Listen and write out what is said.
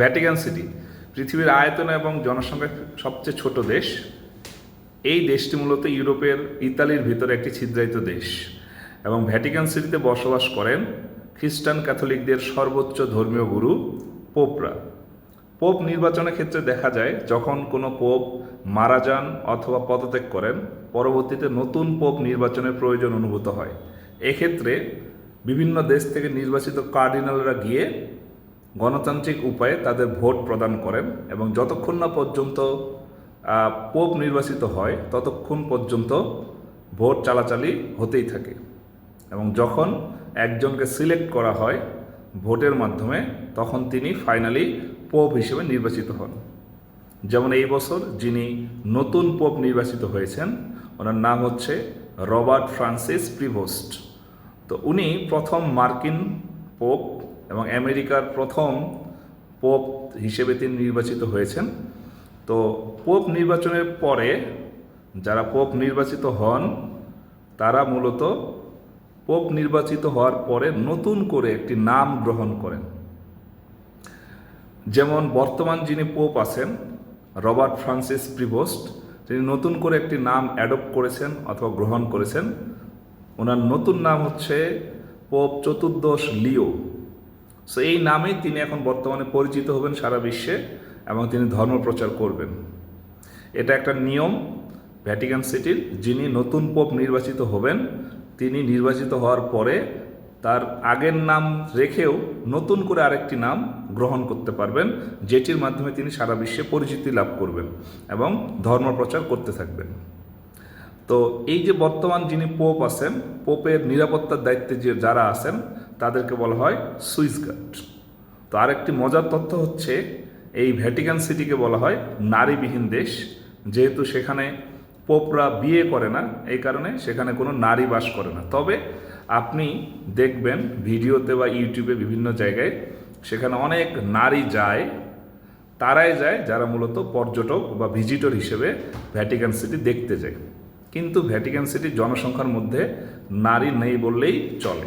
Vatican city পৃথিবীর আয়তন এবং জনসংখ্যার সবচেয়ে ছোট দেশ। এই দেশটি মূলত ইউরোপের ইতালির ভিতরে একটি ছিদ্রায়িত দেশ এবং ভ্যাটিকান সিটিতে বসবাস করেন খ্রিস্টান ক্যাথলিকদের সর্বোচ্চ ধর্মীয় গুরু পোপরা পোপ নির্বাচনের ক্ষেত্রে দেখা যায়, যখন কোনো পোপ মারা যান অথবা পদত্যাগ করেন, পরবর্তীতে নতুন পোপ নির্বাচনের প্রয়োজন অনুভূত হয়। এক্ষেত্রে বিভিন্ন দেশ থেকে নির্বাচিত কার্ডিনালরা গিয়ে গণতান্ত্রিক উপায়ে তাদের ভোট প্রদান করেন এবং যতক্ষণ না পর্যন্ত পোপ নির্বাচিত হয়, ততক্ষণ পর্যন্ত ভোট চালাচালি হতেই থাকে। এবং যখন একজনকে সিলেক্ট করা হয় ভোটের মাধ্যমে, তখন তিনি ফাইনালি পোপ হিসেবে নির্বাচিত হন। যেমন এই বছর যিনি নতুন পোপ নির্বাচিত হয়েছেন, ওনার নাম হচ্ছে রবার্ট ফ্রান্সিস প্রিভোস্ট। তো উনি প্রথম মার্কিন পোপ এবং আমেরিকার প্রথম পোপ হিসেবে তিনি নির্বাচিত হয়েছেন। তো পোপ নির্বাচনের পরে যারা পোপ নির্বাচিত হন, তারা মূলত পোপ নির্বাচিত হওয়ার পরে নতুন করে একটি নাম গ্রহণ করেন। যেমন বর্তমান যিনি পোপ আছেন, রবার্ট ফ্রান্সিস প্রিভোস্ট, তিনি নতুন করে একটি নাম অ্যাডপ্ট করেছেন অথবা গ্রহণ করেছেন। ওনার নতুন নাম হচ্ছে পোপ চতুর্দশ লিও। সো এই নামেই তিনি এখন বর্তমানে পরিচিত হবেন সারা বিশ্বে এবং তিনি ধর্ম প্রচার করবেন। এটা একটা নিয়ম ভ্যাটিকান সিটির যিনি নতুন পোপ নির্বাচিত হবেন, তিনি নির্বাচিত হওয়ার পরে তার আগের নাম রেখেও নতুন করে আরেকটি নাম গ্রহণ করতে পারবেন, যেটির মাধ্যমে তিনি সারা বিশ্বে পরিচিতি লাভ করবেন এবং ধর্ম প্রচার করতে থাকবেন। তো, এই যে বর্তমান যিনি পোপ আছেন পোপের নিরাপত্তার দায়িত্বে যে যারা আছেন তাদেরকে বলা হয় সুইস গার্ড। তো আরেকটি মজার তথ্য হচ্ছে, এই ভ্যাটিকান সিটিকে বলা হয় নারীবিহীন দেশ। যেহেতু সেখানে পোপরা বিয়ে করে না, এই কারণে সেখানে কোনো নারী বাস করে না। তবে আপনি দেখবেন ভিডিওতে বা ইউটিউবে বিভিন্ন জায়গায় সেখানে অনেক নারী যায়, তারাই যায় যারা মূলত পর্যটক বা ভিজিটর হিসেবে ভ্যাটিকান সিটি দেখতে যায়। কিন্তু ভ্যাটিকান সিটির জনসংখ্যার মধ্যে নারী নেই বললেই চলে।